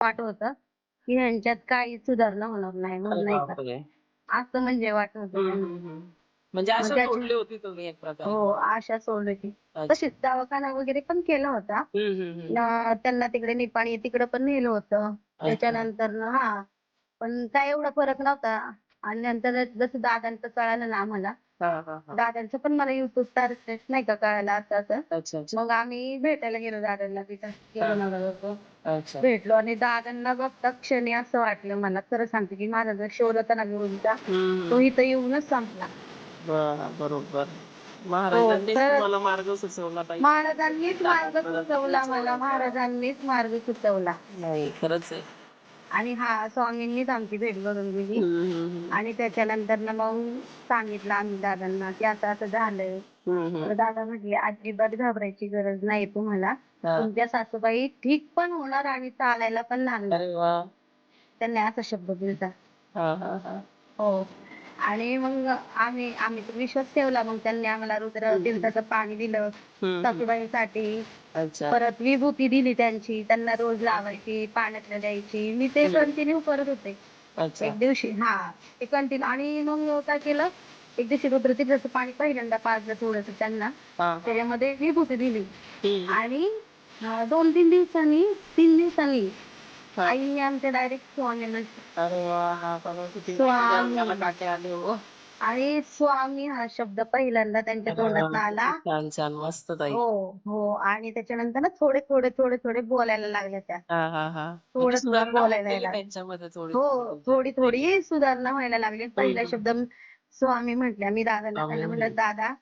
वाटत होतं की ह्यांच्यात काहीच सुधारणा होणार नाही म्हणून नाही का? बापरे. असं म्हणजे वाटत होतं. म्हणजे सोडली होती तुम्ही एक प्रकारे. हो आशा सोडली होती. अच्छा. तशीच दवाखाना वगैरे पण केला होता. हम्म, हम्म, हम्म. ना- त्यांना तिकडे निपाणी तिकडे पण नेलं होतं. त्याच्यानंतर ना हा. पण काय एवढा फरक नव्हता. आणि नंतर जसं दादांचं कळालं ना आम्हाला हा, हा, हा. दादांचं पण मला युट्यूब टार्गेट नाही का कळालं असं असं. अच्छा अच्छा. मग आम्ही भेटायला गेलो दादांना तिथं. गेलो अच्छा. भेटलो आणि दादांना बघता क्षणी असं वाटलं मला. खरं सांगते की माझा जर शोध होता ना गुरुंचा हम्म, तो इथं येऊनच संपला. बर- बरोबर. महाराजांनी तर- तुम्हाला मार्ग सुचवला पाहिजे महाराजांनीच मार्ग सुचवला मला. महाराजांनीच मार्ग सुचवला. नाही खरंच आहे. आणि हा स्वामींनीच आमची भेट घडवून दिली. हम्म, हम्म, हम्म. आणि त्याच्यानंतर ना मग सांगितलं आम्ही दादांना की असं असं झालंय. तर दादा म्हटले अजिबात घाबरायची गरज नाही तुम्हाला. तुमच्या सासूबाई ठीक पण होणार आणि चालायला पण लागणार. अरे वा. त्यांनी असा शब्द दिलता. हा हा हा. हो. आणि मग आम्ही आम्ही तर विश्वास ठेवला. मग त्यांनी आम्हाला रुद्र तीर्थाचं पाणी दिलं. हम्म, सासूबाईंसाठी अच्छा. परत विभूती दिली त्यांची. त्यांना रोज लावायची पाण्यातलं द्यायची. मी ते कंटिन्यू करत होते. अच्छा. एक दिवशी हा. ते कंटिन्यू आणि मग काय केलं. एक दिवशी रुद्र तीर्थाचं पाणी पहिल्यांदा पाजलं थोडस त्यांना. हा. त्याच्यामध्ये विभूती दिली. हम्म. आणि अं, दोन तीन दिवसांनी तीन दिवसांनी हा. आईने आमच्या डायरेक्ट स्वामींना अरे वा हा बघा किती स्वामी. मला काटे आले हो. आणि स्वामी हा शब्द पहिल्यांदा त्यांच्या तोंडात आला. छान छान मस्त ताई. हो हो. आणि त्याच्यानंतर ना थोडे थोडे थोडे थोडे बोलायला लागल्या त्या. हा हा हा. थोडं म्हणजे थोडं सुधारणा बोलायला होते लागलं. त्यांच्यामध्ये थोडी हो थोडी? थोडी सुधारणा व्हायला लागली. पहिला. शब्द म- स्वामी म्हटल्या मी दादाला म्हणलं म्हणले. दादा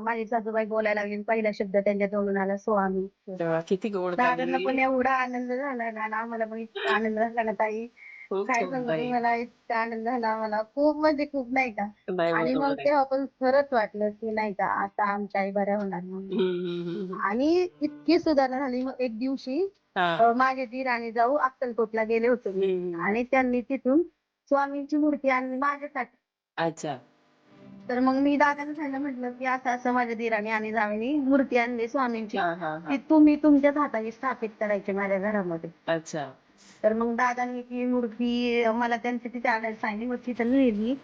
माझी सासूबाई बोलायला लागली पहिला शब्द त्यांच्या तोंडून आला स्वामी तेव्हा किती गोड दादांना. पण एवढा आनंद झाला ना आणि आम्हाला पण इतका आनंद झाला ना ताई खूप काय खूप सांगू. तुम्हाला इतका आनंद झाला आम्हाला खूप म्हणजे खूप नाही का नाही आणि बरोबर मग आहे. तेव्हा पण खरंच वाटलं की नाही का आता आमच्या आई बऱ्या होणार म्हणून हम्म, हम्म, हम्म, हम्म. आणि इतकी सुधारणा झाली मग एक दिवशी हा. अ, माझे दीर आणि जाऊ अक्कलकोटला गेले होते मी. हम्म. आणि त्यांनी तिथून स्वामींची मूर्ती आणली माझ्यासाठी अच्छा. तर मग मी दादाला सांगितलं म्हटलं की असं असं माझ्या दिराने आणि जावेनी मूर्ती आणली स्वामींची. हा हा हा. ती तुम्ही तुमच्याच हाताने स्थापित करायची माझ्या घरामध्ये. अच्छा. तर मग दादांनी ती मूर्ती मला त्यांची तिथे आणायला सांगितली मग तिथं नेली.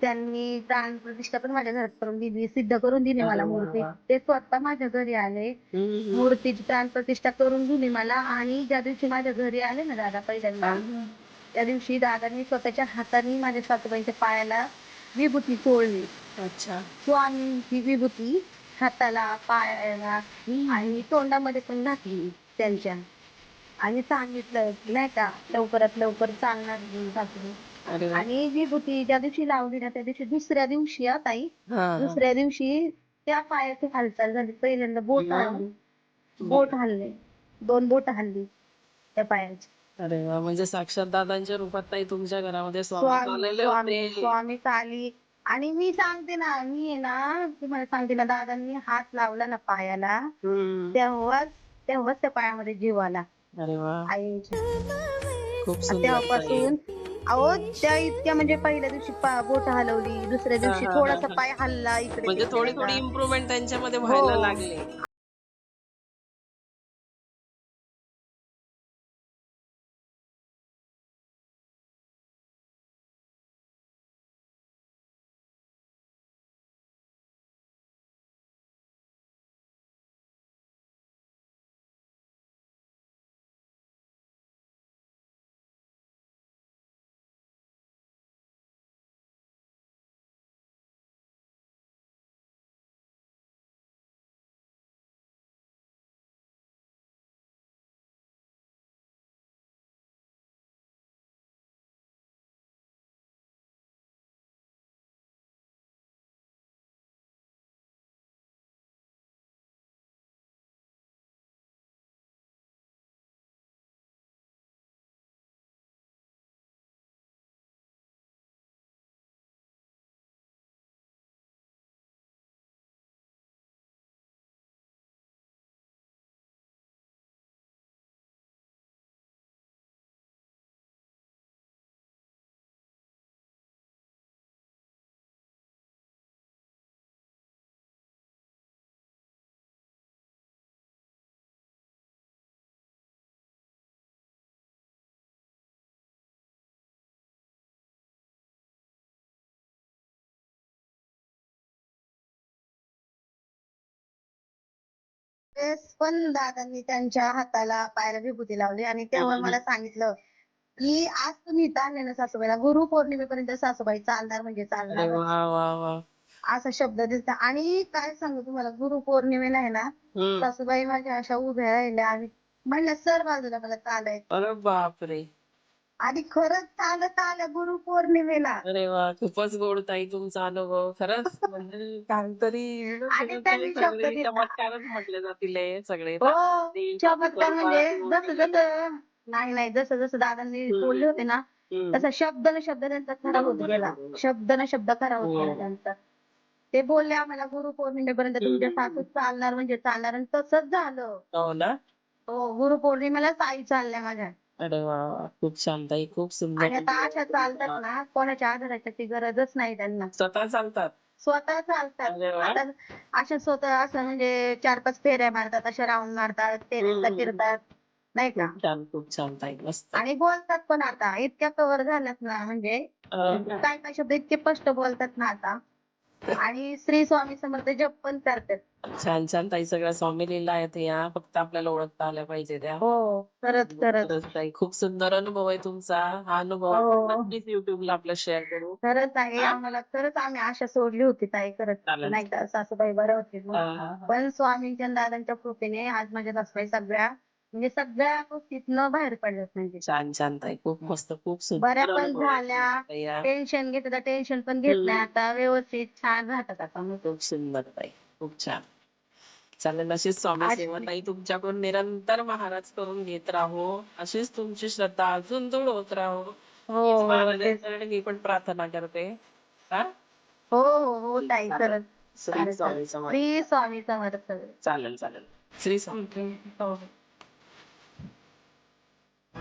त्यांनी प्राण प्रतिष्ठा पण माझ्या घरात करून दिली सिद्ध करून दिली मला मूर्ती. ते स्वतः माझ्या घरी आले. मूर्तीची प्राण प्रतिष्ठा करून दिली मला आणि ज्या दिवशी माझ्या घरी आले ना दादा पहिल्यांदा त्या दिवशी दादांनी स्वतःच्या हाताने माझ्या सासूबाईच्या पायाला विभूती चोळली अच्छा. स्वामींची विभूती हाताला पायाला आणि तोंडामध्ये पण घातली त्यांच्या. आणि सांगितलं नाही का लवकरात लवकर चालणार ही सासू. अरे वा. आणि विभूती ज्या दिवशी लावली ना त्या दिवशी दुसऱ्या दिवशी हा ताई हा, हा. दुसऱ्या दिवशी त्या पायाची हालचाल झाली. पहिल्यांदा बोट हम्म. हल्ली बोट हल्ले दोन बोट हल्ली त्या पायाची. अरे वा म्हणजे साक्षात दादांच्या रूपात ताई तुमच्या घरामध्ये स्वामी स्वामी आलेले स्वामी होते स्वामी आली आणि मी सांगते ना मी आहे ना तुम्हाला सांगते ना दादांनी हात लावला ना पायाला हम्म. तेव्हाच तेव्हाच त्या पायामध्ये जीव आला अरे वा आईच्या खूप आणि सुंदर ताई. तेव्हापासून अहो त्या इतक्या म्हणजे पहिल्या दिवशी पा- बोट हलवली दुसऱ्या दिवशी हा, हा, थोडासा हा. पाय हलला इकडे म्हणजे तिकडे थोडी. थोडी इम्प्रुव्हमेंट त्यांच्यामध्ये व्हायला हो. लागली त्यावेळेस पण दादांनी त्यांच्या हाताला पायाला विभूती लावली आणि तेव्हा. मला सांगितलं की आज तुम्ही इथं आणले ना सासूबाईला. गुरु पौर्णिमेपर्यंत सासूबाई चालणार म्हणजे अरे चालणार वा वा वा. असा शब्द दिसला. आणि काय सांगू तुम्हाला गुरु पौर्णिमेला आहे ना हम्म. सासूबाई माझ्या अशा उभ्या राहिल्या आणि म्हणलं सर बाजूला मला चालायचं अरे बापरे. आणि खरंच चालत आल्या गुरु पौर्णिमेला अरे वा खूपच गोड ताई तुमचा अनुभव खरंच म्हणजे काहीतरी आणि त्यांनी शब्द सगळे दिला. चमत्कारच म्हटले जातील हे सगळे हो ते चमत्कार म्हणजे जसं जसं नाही नाही जसं जसं दादांनी हम्म. बोलले होते ना हम्म. तसा शब्द न शब्द त्यांचा खरा होत गेला शब्द न शब्द खरा होत गेला हो. त्यांचा ते बोलले आम्हाला गुरु पौर्णिमेपर्यंत तुमच्या हम्म. सासू चालणार म्हणजे चालणार आणि तसंच झालं हो ना हो गुरु पौर्णिमेलाच आई चालल्या माझ्या अरे वा वा खूप छान ताई खूप सुंदर. आणि आता अशा चालतात ना कोणाच्या आधाराची गरजच नाही त्यांना. स्वतः चालतात? स्वतः चालतात. अरे वा. आता अशा स्वतः असं म्हणजे चार पाच फेऱ्या मारतात अशा राऊंड मारतात हम्म. फिरतात नाही का? खूप छान खूप छान ताई मस्त. आणि बोलतात पण आता इतक्या कव्हर झाल्यात ना म्हणजे अं, काय काय शब्द इतके स्पष्ट बोलतात ना आता. आणि श्री स्वामी समर्थ जप पण करतात. छान छान ताई सगळ्या स्वामी लीला आहेत या फक्त आपल्याला ओळखता आल्या पाहिजे त्या हो खरंच खरंच खरंच ताई खूप सुंदर अनुभव आहे तुमचा हा अनुभव हो. आपण नक्कीच युट्यूबला आपला शेअर करू खरंच आहे? आम्हाला खरंच आम्ही आशा सोडली होती ताई खरंच चालेल. नाही का सासूबाई बऱ्या होती हा. पण स्वामींच्या आणि दादांच्या कृपेने आज माझ्या सासूबाई सगळ्या म्हणजे सगळ्या गोष्टीतनं बाहेर पडल्यात म्हणजे छान छान ताई खूप मस्त खूप सुंदर बऱ्या पण अनुभव आहे झाल्या. ताई हा. टेन्शन घेत टेन्शन पण घेत हम्म. नाही आता व्यवस्थित छान राहतात आता मग खूप सुंदर ताई खूप छान चालेल अशीच स्वामी आज- सेवा ताई तुमच्याकडून निरंतर महाराज करून घेत राहो अशीच तुमची श्रद्धा अजून दृढ होत राहो हो हीच हो तेच. महाराजांच्याकडे मी पण प्रार्थना करते हा हो हो हो ताई चालेल. खरंच श्री चालेल, स्वामी चालेल. समर्थ श्री स्वामी समर्थ चालेल चालेल श्री स्वामी हो.